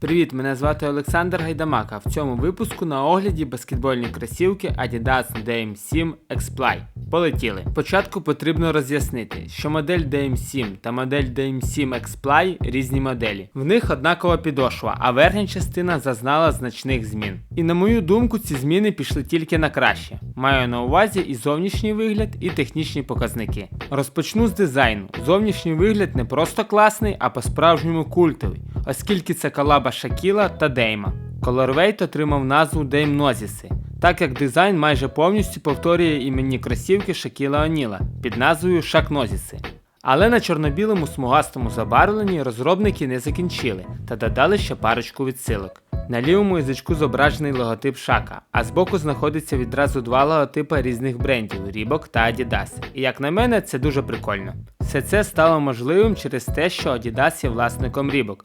Привіт, мене звати Олександр Гайдамака. В цьому випуску на огляді баскетбольні кросівки Adidas DM7 X-Ply. Полетіли. Спочатку потрібно роз'яснити, що модель DM7 та модель DM7 X-Ply різні моделі. В них однакова підошва, а верхня частина зазнала значних змін. І на мою думку, ці зміни пішли тільки на краще. Маю на увазі і зовнішній вигляд, і технічні показники. Розпочну з дизайну. Зовнішній вигляд не просто класний, а по-справжньому культовий, оскільки це колаба Шакіла та Дейма. Colorweight отримав назву Dame Nozisi, так як дизайн майже повністю повторює імені кросівки Шакіла Оніла під назвою Шак Нозіси. Але на чорно-білому смугастому забарвленні розробники не закінчили та додали ще парочку відсилок. На лівому язичку зображений логотип Шака, а збоку знаходиться відразу два логотипи різних брендів Reebok та Adidas. І як на мене, це дуже прикольно. Все це стало можливим через те, що Adidas є власником Reebok,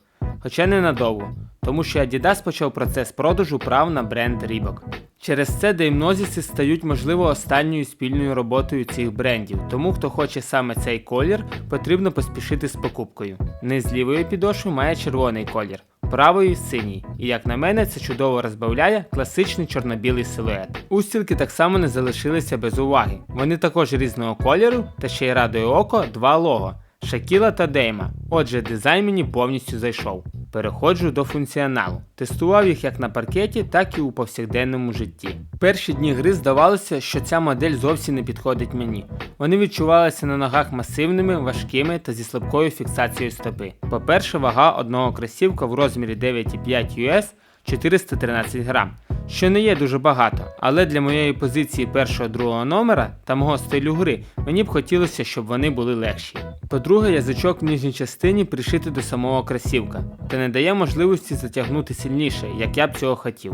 хоча не надовго, тому що Adidas почав процес продажу прав на бренд Reebok. Через це деймнозіси стають, можливо, останньою спільною роботою цих брендів, тому хто хоче саме цей колір, потрібно поспішити з покупкою. Низ лівої підошви має червоний колір, правої синій, і як на мене, це чудово розбавляє класичний чорно-білий силует. Устілки так само не залишилися без уваги. Вони також різного кольору та ще й радує око два лого. Шакіла та Дейма. Отже, дизайн мені повністю зайшов. Переходжу до функціоналу. Тестував їх як на паркеті, так і у повсякденному житті. Перші дні гри здавалося, що ця модель зовсім не підходить мені. Вони відчувалися на ногах масивними, важкими та зі слабкою фіксацією стопи. По-перше, вага одного кросівка в розмірі 9,5 US 413 грам, що не є дуже багато, але для моєї позиції першого другого номера та мого стилю гри мені б хотілося, щоб вони були легші. По-друге, язичок в нижній частині пришити до самого кросівка, та не дає можливості затягнути сильніше, як я б цього хотів.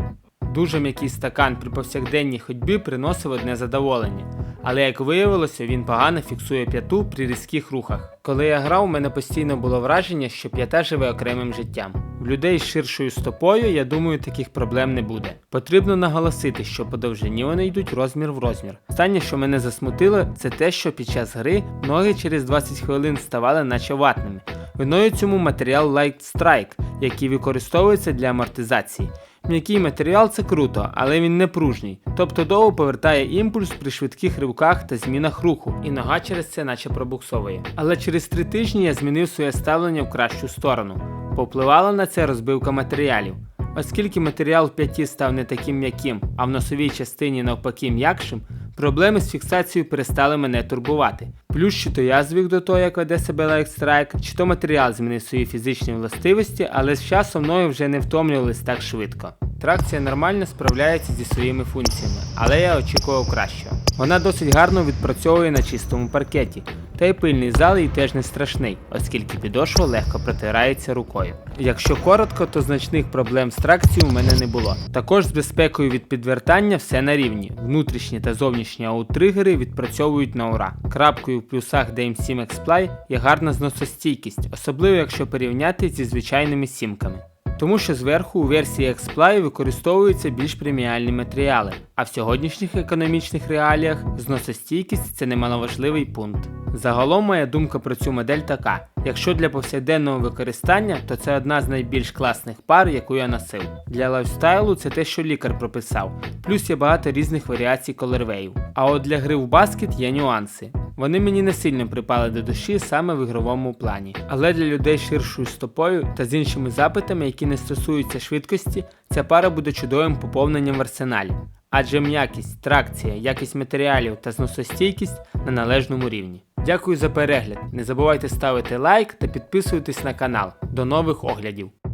Дуже м'який стакан при повсякденній ходьбі приносив одне задоволення, але як виявилося, він погано фіксує п'яту при різких рухах. Коли я грав, у мене постійно було враження, що п'ята живе окремим життям. В людей з ширшою стопою, я думаю, таких проблем не буде. Потрібно наголосити, що по довжині вони йдуть розмір в розмір. Останнє, що мене засмутило, це те, що під час гри ноги через 20 хвилин ставали наче ватними. Виною цьому матеріал Light Strike, який використовується для амортизації. М'який матеріал це круто, але він не пружній, тобто довго повертає імпульс при швидких ривках та змінах руху, і нога через це наче пробуксовує. Але через три тижні я змінив своє ставлення в кращу сторону. Повпливала на це розбивка матеріалів. Оскільки матеріал в п'яті став не таким м'яким, а в носовій частині навпаки м'якшим, проблеми з фіксацією перестали мене турбувати. Плюс чи то я звик до того, як веде себе Strike, чи то матеріал змінив свої фізичні властивості, але з часом ноги вже не втомлювались так швидко. Тракція нормально справляється зі своїми функціями, але я очікував кращого. Вона досить гарно відпрацьовує на чистому паркеті, та й пильний зал їй теж не страшний, оскільки підошва легко протирається рукою. Якщо коротко, то значних проблем з тракцією в мене не було. Також з безпекою від підвертання все на рівні. Внутрішні та зовнішні ауттригери відпрацьовують на ура. Крапкою в плюсах DM7 X-Ply є гарна зносостійкість, особливо якщо порівняти зі звичайними сімками. Тому що зверху у версії X-Ply використовуються більш преміальні матеріали, а в сьогоднішніх економічних реаліях зносостійкість це немаловажливий пункт. Загалом моя думка про цю модель така: якщо для повсякденного використання, то це одна з найбільш класних пар, яку я носив. Для лайфстайлу це те, що лікар прописав, плюс є багато різних варіацій колервеїв. А от для гри в баскет є нюанси. Вони мені не сильно припали до душі саме в ігровому плані. Але для людей ширшою стопою та з іншими запитами, які не стосуються швидкості, ця пара буде чудовим поповненням в арсеналі. Адже м'якість, тракція, якість матеріалів та зносостійкість на належному рівні. Дякую за перегляд. Не забувайте ставити лайк та підписуйтесь на канал. До нових оглядів.